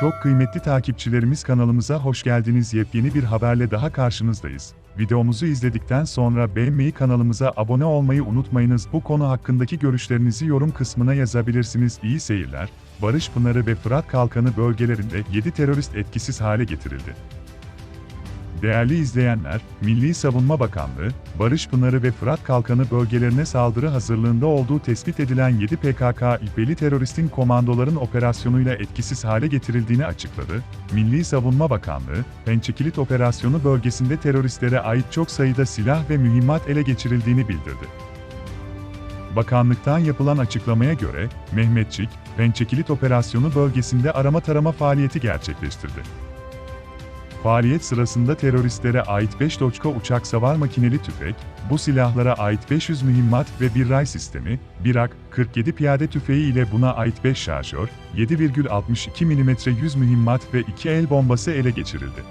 Çok kıymetli takipçilerimiz kanalımıza hoş geldiniz. Yepyeni bir haberle daha karşınızdayız. Videomuzu izledikten sonra beğenmeyi kanalımıza abone olmayı unutmayınız. Bu konu hakkındaki görüşlerinizi yorum kısmına yazabilirsiniz. İyi seyirler. Barış Pınarı ve Fırat Kalkanı bölgelerinde 7 terörist etkisiz hale getirildi. Değerli izleyenler, Milli Savunma Bakanlığı, Barış Pınarı ve Fırat Kalkanı bölgelerine saldırı hazırlığında olduğu tespit edilen 7 PKK-İP'li teröristin komandoların operasyonuyla etkisiz hale getirildiğini açıkladı. Milli Savunma Bakanlığı, Pençekilit Operasyonu bölgesinde teröristlere ait çok sayıda silah ve mühimmat ele geçirildiğini bildirdi. Bakanlıktan yapılan açıklamaya göre, Mehmetçik, Pençekilit Operasyonu bölgesinde arama tarama faaliyeti gerçekleştirdi. Faaliyet sırasında teröristlere ait 5 Doçka uçak savar makineli tüfek, bu silahlara ait 500 mühimmat ve bir ray sistemi, bir AK, 47 piyade tüfeği ile buna ait 5 şarjör, 7,62 mm 100 mühimmat ve 2 el bombası ele geçirildi.